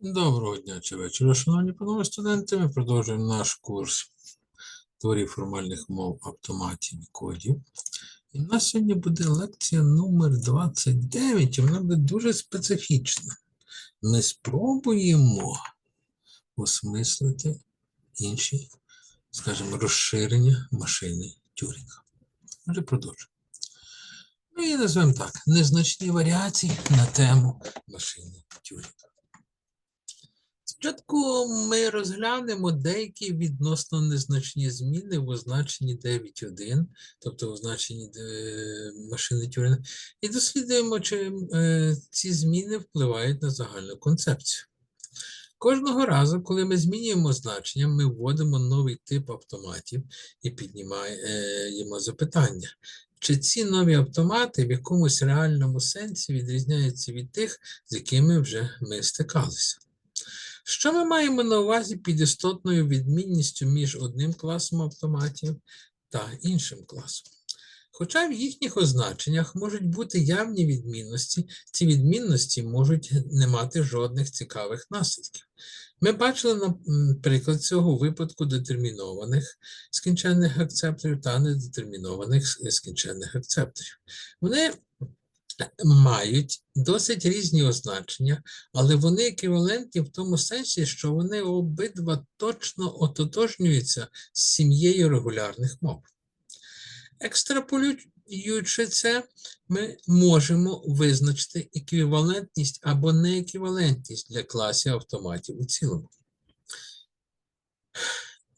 Доброго дня чи вечора, шановні панове студенти. Ми продовжуємо наш курс теорії формальних мов автоматів і кодів. І в нас сьогодні буде лекція номер 29, і вона буде дуже специфічна. Ми спробуємо осмислити інші, скажімо, розширення машини Тюрінга. Отже, продовжуємо. Ми її назвемо так: незначні варіації на тему машини Тюрінга. Спочатку ми розглянемо деякі відносно незначні зміни в означенні 9.1, тобто в означенні е, машини Тюрінга, і дослідуємо, чи е, ці зміни впливають на загальну концепцію. Кожного разу, коли ми змінюємо значення, ми вводимо новий тип автоматів і піднімаємо запитання. Чи ці нові автомати в якомусь реальному сенсі відрізняються від тих, з якими вже ми стикалися? Що ми маємо на увазі під істотною відмінністю між одним класом автоматів та іншим класом? Хоча в їхніх означеннях можуть бути явні відмінності, ці відмінності можуть не мати жодних цікавих наслідків. Ми бачили, наприклад, цього випадку детермінованих скінченних акцепторів та недетермінованих скінченних акцепторів. Вони мають досить різні означення, але вони еквівалентні в тому сенсі, що вони обидва точно ототожнюються з сім'єю регулярних мов. Екстраполюючи це, ми можемо визначити еквівалентність або нееквівалентність для класів автоматів у цілому.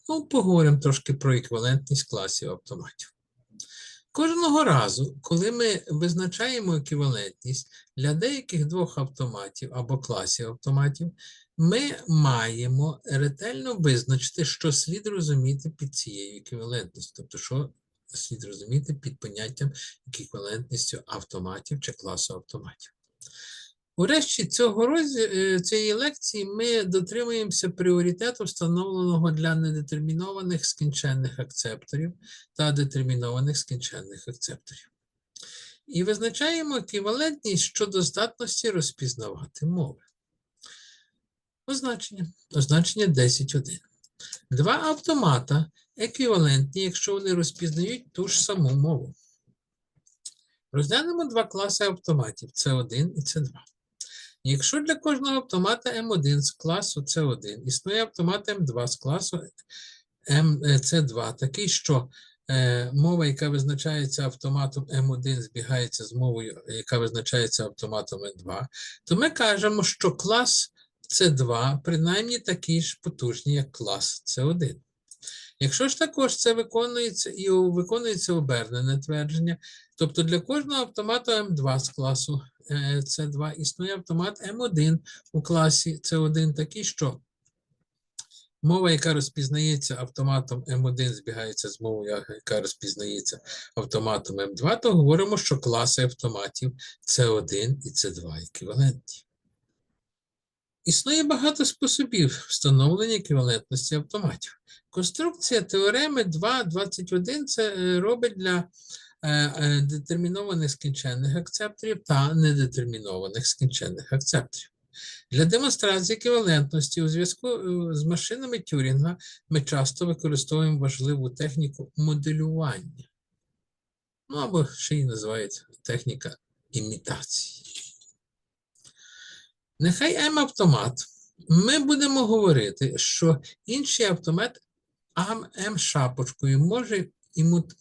Ну, поговоримо трошки про еквівалентність класів автоматів. Кожного разу, коли ми визначаємо еквівалентність для деяких двох автоматів або класів автоматів, ми маємо ретельно визначити, що слід розуміти під цією еквівалентністю, тобто, що слід розуміти під поняттям еквівалентністю автоматів чи класу автоматів. Урешті цього роз... Е, цієї лекції ми дотримуємося пріоритету, встановленого для недетермінованих скінченних акцепторів та детермінованих скінченних акцепторів. І визначаємо еквівалентність щодо здатності розпізнавати мови. Означення. Означення 10.1. Два автомата еквівалентні, якщо вони розпізнають ту ж саму мову. Розглянемо два класи автоматів С1 і С2. Якщо для кожного автомата М1 з класу С1 існує автомат М2 з класу С2, такий, що е, мова, яка визначається автоматом М1, збігається з мовою, яка визначається автоматом М2, то ми кажемо, що клас С2 принаймні такий ж потужний, як клас С1. Якщо ж також це виконується і виконується обернене твердження, тобто для кожного автомату М2 з класу С2 існує автомат М1 у класі С1 такий, що мова, яка розпізнається автоматом М1, збігається з мовою, яка розпізнається автоматом М2, то говоримо, що класи автоматів С1 і С2 еквівалентні. Існує багато способів встановлення еквівалентності автоматів. Конструкція теореми 2.21 це е, робить для Е, е, детермінованих скінченних акцепторів та недетермінованих скінченних акцепторів. Для демонстрації еквівалентності у зв'язку з машинами Тюрінга ми часто використовуємо важливу техніку моделювання. Ну або ще її називають техніка імітації. Нехай М-автомат. Ми будемо говорити, що інший автомат М-шапочкою може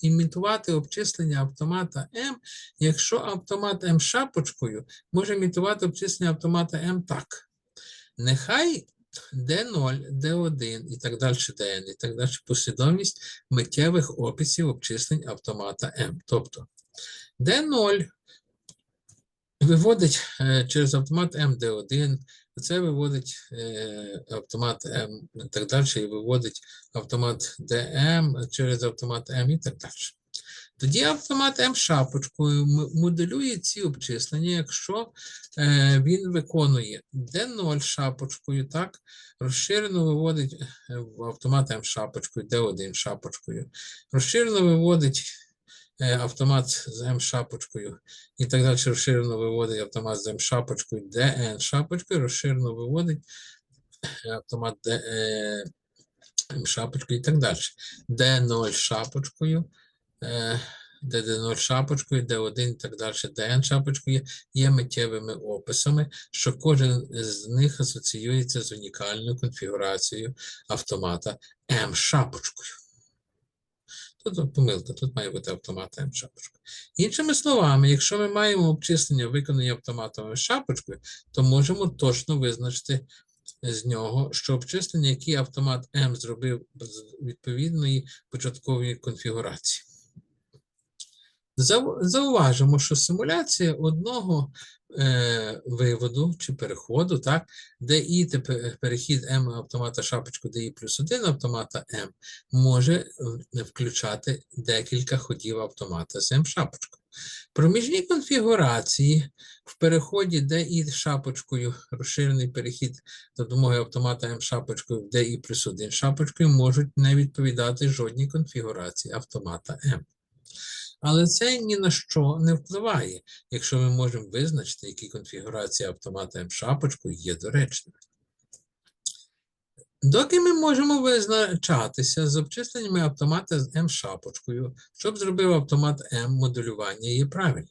імітувати обчислення автомата М, якщо автомат М шапочкою може імітувати обчислення автомата М так. Нехай D0, D1 і так далі, DN, і так далі послідовність миттєвих описів обчислень автомата М. Тобто D0 виводить е, через автомат МД1 це виводить е, автомат М і так далі, і виводить автомат ДМ через автомат М і так далі. Тоді автомат М шапочкою моделює ці обчислення, якщо е, він виконує D0 шапочкою, так, розширено виводить автомат М шапочкою, D1 шапочкою, розширено виводить автомат з М-шапочкою і так далі розширено виводить автомат з М-шапочкою, ДН шапочкою, розширено виводить е, автомат е, М-шапочкою і так далі. Д0 шапочкою, е, ДД0 шапочкою, Д1 і так далі, ДН шапочкою є миттєвими описами, що кожен з них асоціюється з унікальною конфігурацією автомата М-шапочкою. Тут помилка, тут має бути автомат М шапочка. Іншими словами, якщо ми маємо обчислення виконані автоматом М-шапочкою, то можемо точно визначити з нього, що обчислення, які автомат М зробив з відповідної початкової конфігурації. Зау- Зауважимо, що симуляція одного е, виводу чи переходу, так, де і перехід М автомата шапочку DI плюс 1 автомата М може включати декілька ходів автомата з М шапочкою. Проміжні конфігурації в переході DI шапочкою, розширений перехід за допомогою автомата М шапочкою в DI плюс 1 шапочкою можуть не відповідати жодній конфігурації автомата М. Але це ні на що не впливає, якщо ми можемо визначити, які конфігурації автомата М-шапочкою є доречними. Доки ми можемо визначатися з обчисленнями автомата з М-шапочкою, щоб зробив автомат М, моделювання є правильним.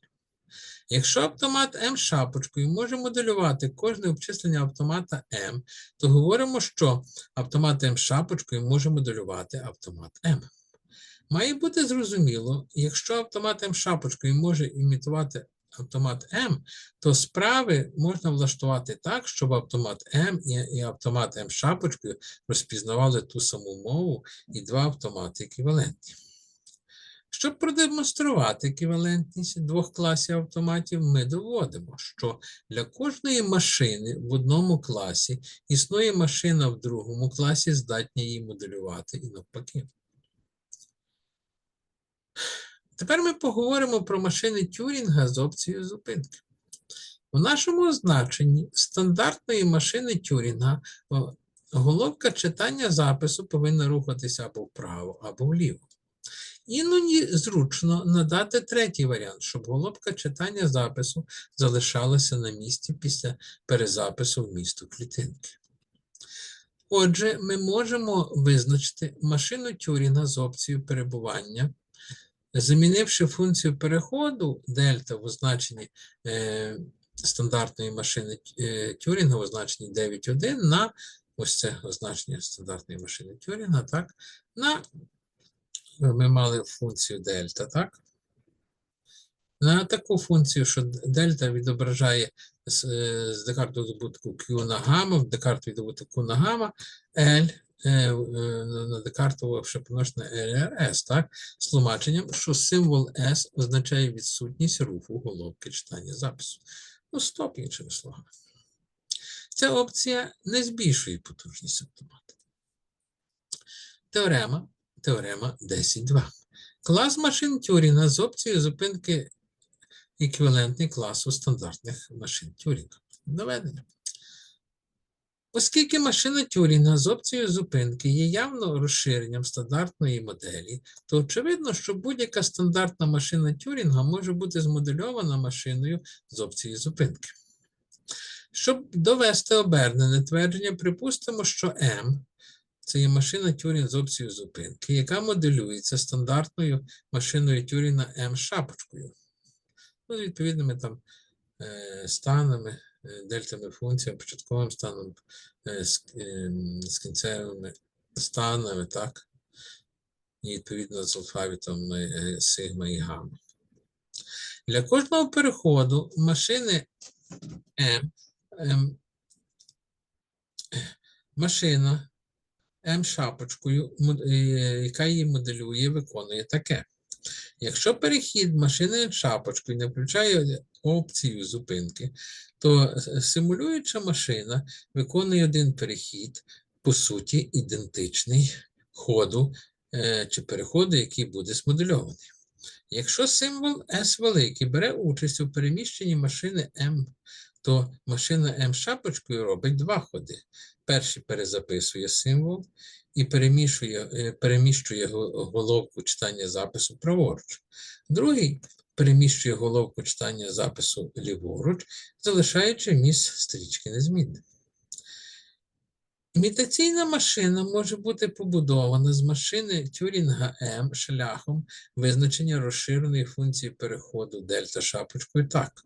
Якщо автомат М-шапочкою може моделювати кожне обчислення автомата М, то говоримо, що автомат М-шапочкою може моделювати автомат М. Має бути зрозуміло, якщо автомат М-шапочкою може імітувати автомат М, то справи можна влаштувати так, щоб автомат М і, автомат М-шапочкою розпізнавали ту саму мову і два автомати еквівалентні. Щоб продемонструвати еквівалентність двох класів автоматів, ми доводимо, що для кожної машини в одному класі існує машина в другому класі, здатна її моделювати і навпаки. Тепер ми поговоримо про машини Тюрінга з опцією зупинки. У нашому значенні стандартної машини Тюрінга головка читання запису повинна рухатися або вправо, або вліво. Іноді зручно надати третій варіант, щоб головка читання запису залишалася на місці після перезапису в місто клітинки. Отже, ми можемо визначити машину Тюрінга з опцією перебування Замінивши функцію переходу дельта в означенні е, стандартної машини е, Тюрінга, в означенні 9.1 на ось це означення стандартної машини Тюрінга, так, на ми мали функцію дельта, так? На таку функцію, що дельта відображає з, е, з декарту добутку Q на гамма, в декарту відобутку на гамма, L е, е, на декартово ще помножене LRS, так? З тлумаченням, що символ S означає відсутність руху головки читання запису. Ну, стоп, іншими словами. Ця опція не збільшує потужність автомата. Теорема, теорема 10.2. Клас машин Тюрінга з опцією зупинки еквівалентний класу стандартних машин Тюрінга. Доведення. Оскільки машина Тюрінга з опцією зупинки є явно розширенням стандартної моделі, то очевидно, що будь-яка стандартна машина Тюрінга може бути змодельована машиною з опцією зупинки. Щоб довести обернене твердження, припустимо, що M це є машина Тюрінга з опцією зупинки, яка моделюється стандартною машиною Тюрінга M-шапочкою. Ну, з відповідними там е, станами, дельтами функціями, початковим станом, е, з, е, з кінцевими станами, так? І відповідно з алфавітом е, сигма і гамма. Для кожного переходу машини M, М, машина М-шапочкою, е, яка її моделює, виконує таке. Якщо перехід машини шапочкою не включає опцію зупинки, то симулююча машина виконує один перехід, по суті, ідентичний ходу е, чи переходу, який буде змодельований. Якщо символ S великий бере участь у переміщенні машини M, то машина М шапочкою робить два ходи. Перший перезаписує символ і е, переміщує го- головку читання запису праворуч. Другий переміщує головку читання запису ліворуч, залишаючи міст стрічки незмінним. Імітаційна машина може бути побудована з машини Тюрінга М шляхом визначення розширеної функції переходу дельта шапочкою так.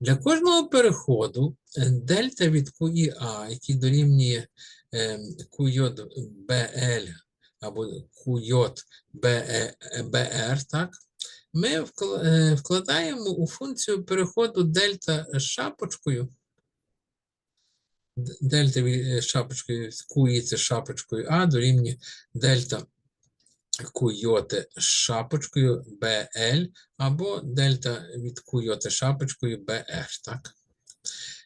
Для кожного переходу е, дельта від QIA, який дорівнює е, QJ BL або QJ BE BR, так, ми е, вкладаємо у функцію переходу дельта шапочкою дельта е, шапочкою це шапочкою А дорівнює дельта з шапочкою BL або дельта від QJ шапочкою BR, так?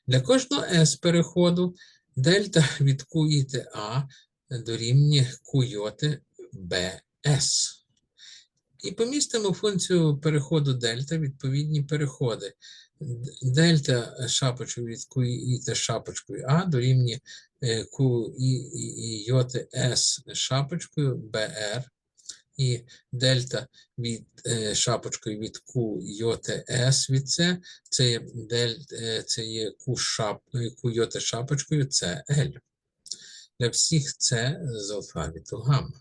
Для кожного S переходу дельта від QITA дорівнює QJ BS. І помістимо функцію переходу дельта відповідні переходи. Дельта шапочкою від QI та шапочкою А дорівнює е, QI S шапочкою BR і дельта від е, шапочкою від QJS від С, це є, дель, е, це є Q шап, QJ шапочкою CL. Для всіх це з алфавіту гамма.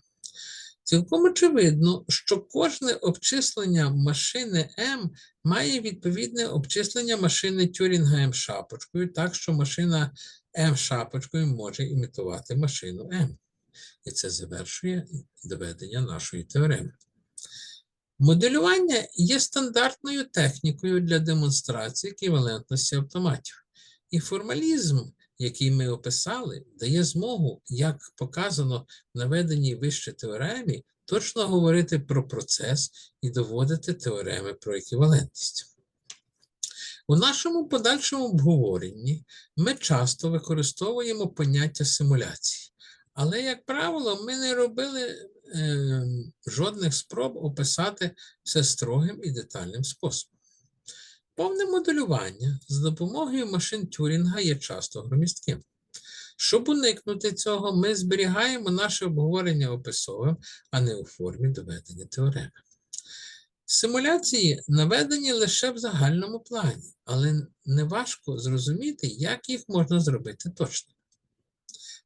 Цілком очевидно, що кожне обчислення машини М має відповідне обчислення машини Тюрінга М шапочкою, так що машина М шапочкою може імітувати машину М. І це завершує доведення нашої теореми. Моделювання є стандартною технікою для демонстрації еквівалентності автоматів. І формалізм, який ми описали, дає змогу, як показано в наведеній вище теоремі, точно говорити про процес і доводити теореми про еквівалентність. У нашому подальшому обговоренні ми часто використовуємо поняття симуляції, але, як правило, ми не робили е, жодних спроб описати все строгим і детальним способом. Повне моделювання з допомогою машин Тюрінга є часто громістким. Щоб уникнути цього, ми зберігаємо наше обговорення описовим, а не у формі доведення теореми. Симуляції наведені лише в загальному плані, але неважко зрозуміти, як їх можна зробити точно.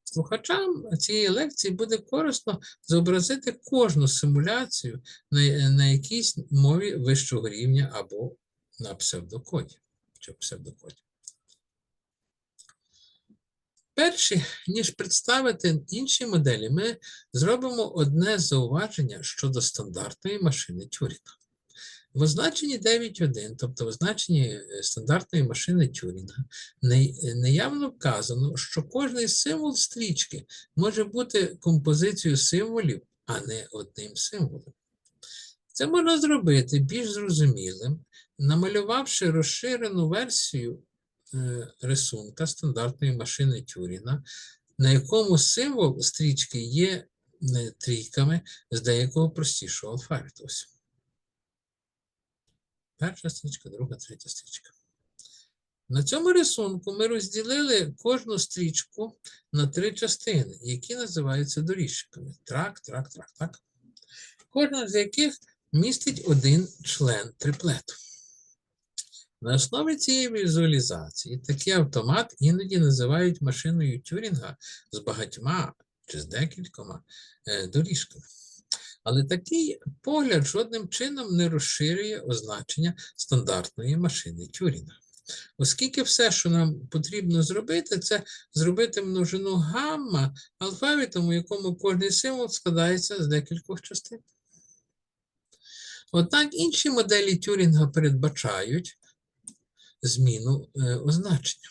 Слухачам цієї лекції буде корисно зобразити кожну симуляцію на, на якійсь мові вищого рівня або на псевдокоді. Чи псевдокоді. Перші, ніж представити інші моделі, ми зробимо одне зауваження щодо стандартної машини Тюрінга. В означенні 9.1, тобто в означенні е, стандартної машини Тюрінга, неявно вказано, що кожний символ стрічки може бути композицією символів, а не одним символом. Це можна зробити більш зрозумілим, намалювавши розширену версію е, рисунка стандартної машини Тюріна, на якому символ стрічки є е, трійками з деякого простішого алфавіту. Перша стрічка, друга, третя стрічка. На цьому рисунку ми розділили кожну стрічку на три частини, які називаються доріжками. Трак, трак, трак, так. Кожна з яких містить один член триплету. На основі цієї візуалізації такий автомат іноді називають машиною Тюрінга з багатьма чи з декількома е, доріжками. Але такий погляд жодним чином не розширює означення стандартної машини Тюрінга. Оскільки все, що нам потрібно зробити, це зробити множину гамма алфавітом, у якому кожний символ складається з декількох частин. Однак інші моделі Тюрінга передбачають зміну е, означення.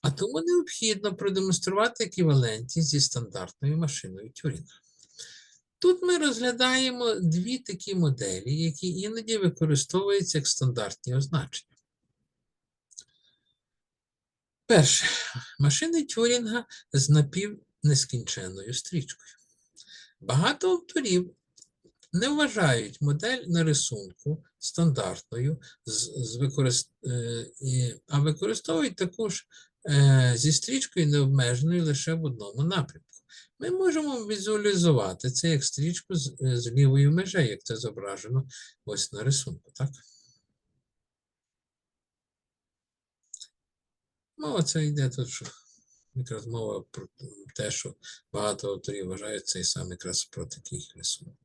А тому необхідно продемонструвати еквівалентність зі стандартною машиною Тюрінга. Тут ми розглядаємо дві такі моделі, які іноді використовуються як стандартні означення. Перше, машини Тюрінга з напівнескінченною стрічкою. Багато авторів не вважають модель на рисунку стандартною, з, з використ... е, а використовують також е, зі стрічкою необмеженою лише в одному напрямку. Ми можемо візуалізувати це як стрічку з, е, з лівою межею, як це зображено ось на рисунку. Так? Мова це йде тут, що якраз мова про те, що багато авторів вважають цей сам якраз про такий рисунок.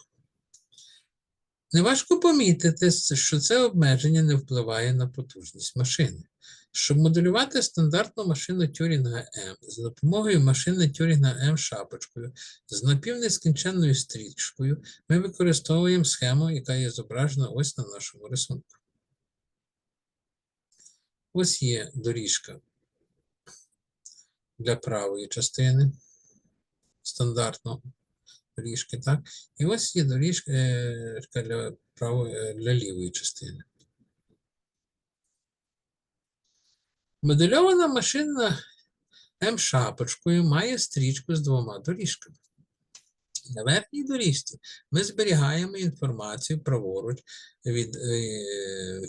Неважко помітити, що це обмеження не впливає на потужність машини. Щоб моделювати стандартну машину Тюрінга М з допомогою машини Тюрінга М шапочкою з напівнескінченною стрічкою, ми використовуємо схему, яка є зображена ось на нашому рисунку. Ось є доріжка для правої частини стандартно доріжки, так? І ось є доріжка е, для правої е, для лівої частини. Модельована машина М-шапочкою має стрічку з двома доріжками. На верхній доріжці ми зберігаємо інформацію праворуч від е,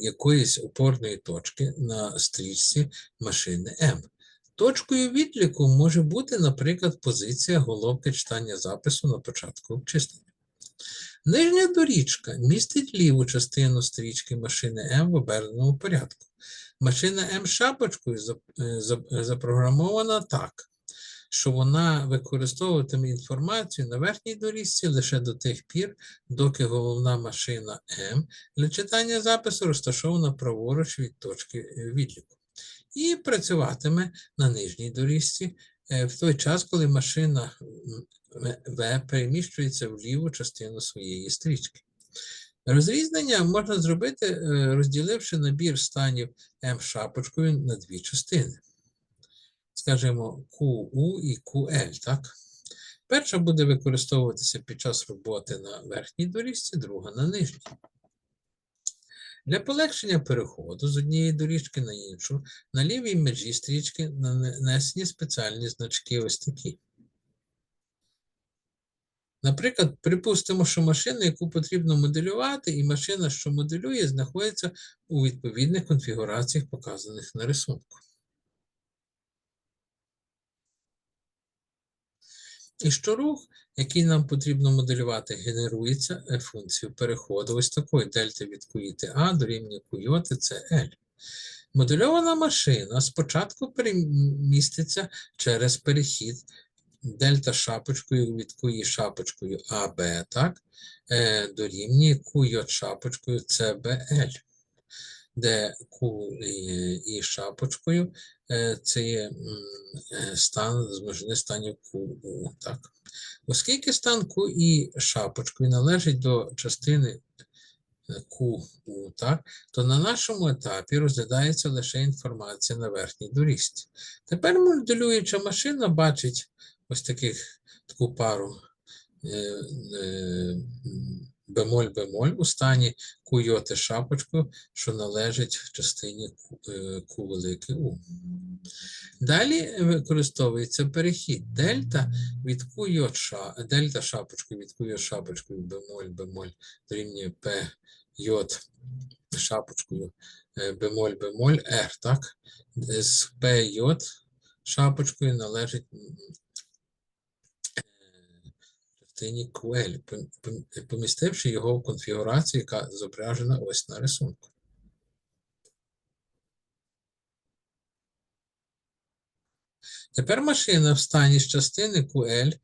якоїсь опорної точки на стрічці машини М. Точкою відліку може бути, наприклад, позиція головки читання запису на початку обчислення. Нижня доріжка містить ліву частину стрічки машини М в оберненому порядку. Машина М шапочкою е, е, запрограмована так, що вона використовуватиме інформацію на верхній доріжці лише до тих пір, доки головна машина М для читання запису розташована праворуч від точки е, відліку. І працюватиме на нижній доріжці е, в той час, коли машина В- переміщується в ліву частину своєї стрічки. Розрізнення можна зробити, е, розділивши набір станів М шапочкою на дві частини. Скажімо, QU і QL, так? Перша буде використовуватися під час роботи на верхній доріжці, друга на нижній. Для полегшення переходу з однієї доріжки на іншу, на лівій межі стрічки нанесені спеціальні значки ось такі. Наприклад, припустимо, що машина, яку потрібно моделювати, і машина, що моделює, знаходиться у відповідних конфігураціях, показаних на рисунку. І що рух, який нам потрібно моделювати, генерується е, функцією переходу ось такої дельта від QIT А дорівнює QIT це L. Модельована машина спочатку переміститься через перехід дельта шапочкою від QI шапочкою АБ, так, е, дорівнює QJ шапочкою CBL, де Q і- шапочкою це є е, стан з множини станів QU, так. Оскільки стан QI шапочкою належить до частини е, QU, так, то на нашому етапі розглядається лише інформація на верхній доріжці. Тепер моделююча машина бачить ось таких таку пару е, е, бемоль-бемоль у стані куйоти шапочку, що належить в частині ку, е, велике У. Далі використовується перехід дельта від куйот ша, дельта шапочкою від куйот шапочкою бемоль, бемоль дорівнює П йод шапочкою е, бемоль, бемоль, R, так? З П йод шапочкою належить частині пом- помістивши його в конфігурацію, яка зображена ось на рисунку. Тепер машина встане з частини QL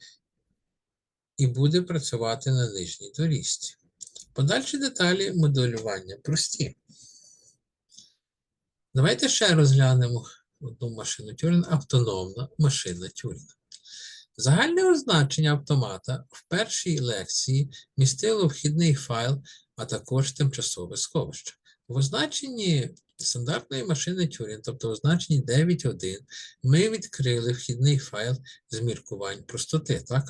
і буде працювати на нижній доріжці. Подальші деталі моделювання прості. Давайте ще розглянемо одну машину Тюрінга, автономна машина Тюрінга. Загальне означення автомата в першій лекції містило вхідний файл, а також тимчасове сховище. В означенні стандартної машини Тюрінг, тобто в означенні 9.1, ми відкрили вхідний файл з міркувань простоти, так?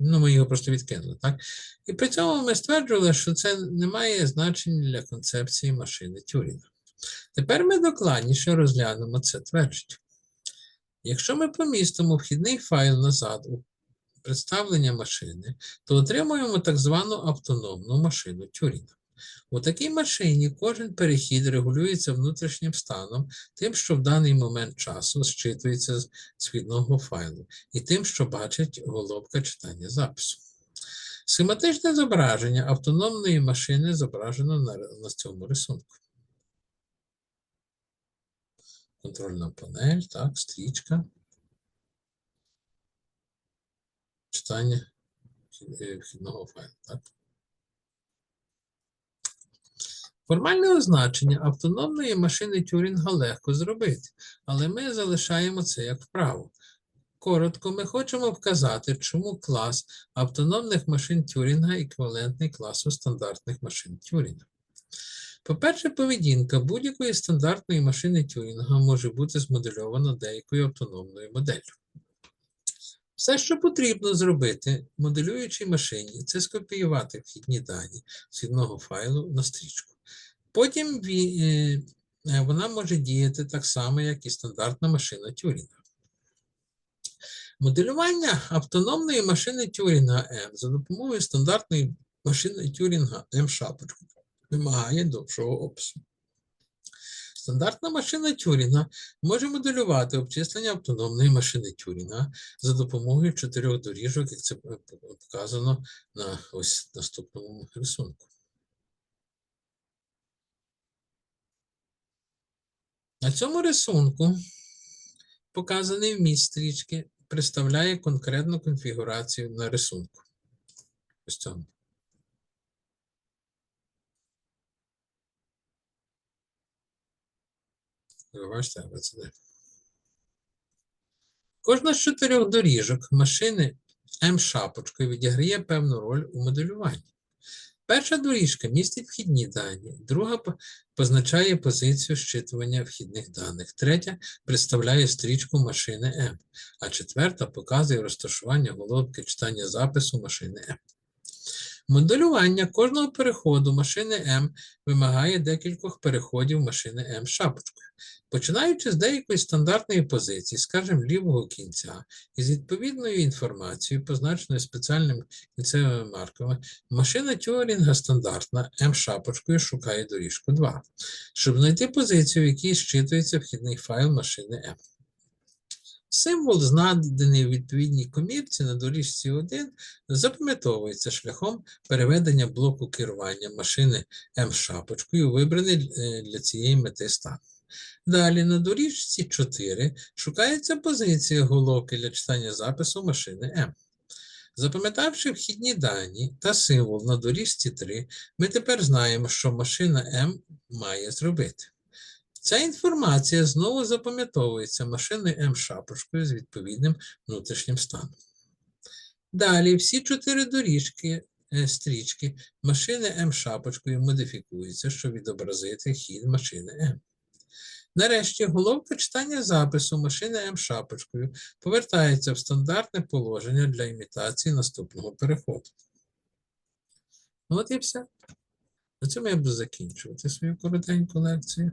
Ну, ми його просто відкинули, так? І при цьому ми стверджували, що це не має значення для концепції машини Тюрінга. Тепер ми докладніше розглянемо це твердження. Якщо ми помістимо вхідний файл назад у представлення машини, то отримуємо так звану автономну машину Тюрінга. У такій машині кожен перехід регулюється внутрішнім станом, тим, що в даний момент часу зчитується з східного файлу, і тим, що бачить головка читання запису. Схематичне зображення автономної машини зображено на, на цьому рисунку. Контрольна панель, так, стрічка. Читання е, вхідного файлу. Так. Формальне означення автономної машини Тюрінга легко зробити, але ми залишаємо це як вправо. Коротко, ми хочемо вказати, чому клас автономних машин Тюрінга еквівалентний класу стандартних машин Тюрінга. По-перше, поведінка будь-якої стандартної машини Тюрінга може бути змодельована деякою автономною моделлю. Все, що потрібно зробити моделюючій машині, це скопіювати вхідні дані з вхідного файлу на стрічку. Потім е, е, вона може діяти так само, як і стандартна машина Тюрінга. Моделювання автономної машини Тюрінга М за допомогою стандартної машини Тюрінга М шапочку вимагає довшого опису. Стандартна машина Тюрінга може моделювати обчислення автономної машини Тюрінга за допомогою чотирьох доріжок, як це показано на ось наступному рисунку. На цьому рисунку показаний вміст стрічки представляє конкретну конфігурацію на рисунку. Ось цьому. Бачите, але. Кожна з чотирьох доріжок машини М-шапочкою відіграє певну роль у моделюванні. Перша доріжка містить вхідні дані, друга позначає позицію щитування вхідних даних, третя представляє стрічку машини М, а четверта показує розташування головки читання запису машини М. Моделювання кожного переходу машини М вимагає декількох переходів машини М шапочкою. Починаючи з деякої стандартної позиції, скажімо, лівого кінця, і з відповідною інформацією, позначеною спеціальними кінцевими марками, машина Тюрінга стандартна М-шапочкою шукає доріжку 2, щоб знайти позицію, в якій щитується вхідний файл машини М. Символ, знайдений у відповідній комірці на доріжці 1, запам'ятовується шляхом переведення блоку керування машини М-шапочкою, вибраний е, для цієї мети стан. Далі на доріжці 4 шукається позиція головки для читання запису машини М. Запам'ятавши вхідні дані та символ на доріжці 3, ми тепер знаємо, що машина М має зробити. Ця інформація знову запам'ятовується машиною М-шапочкою з відповідним внутрішнім станом. Далі всі чотири доріжки е, стрічки машини М-шапочкою модифікуються, щоб відобразити хід машини М. Нарешті головка читання запису машини М-шапочкою повертається в стандартне положення для імітації наступного переходу. Ну, От і все. На цьому я буду закінчувати свою коротеньку лекцію.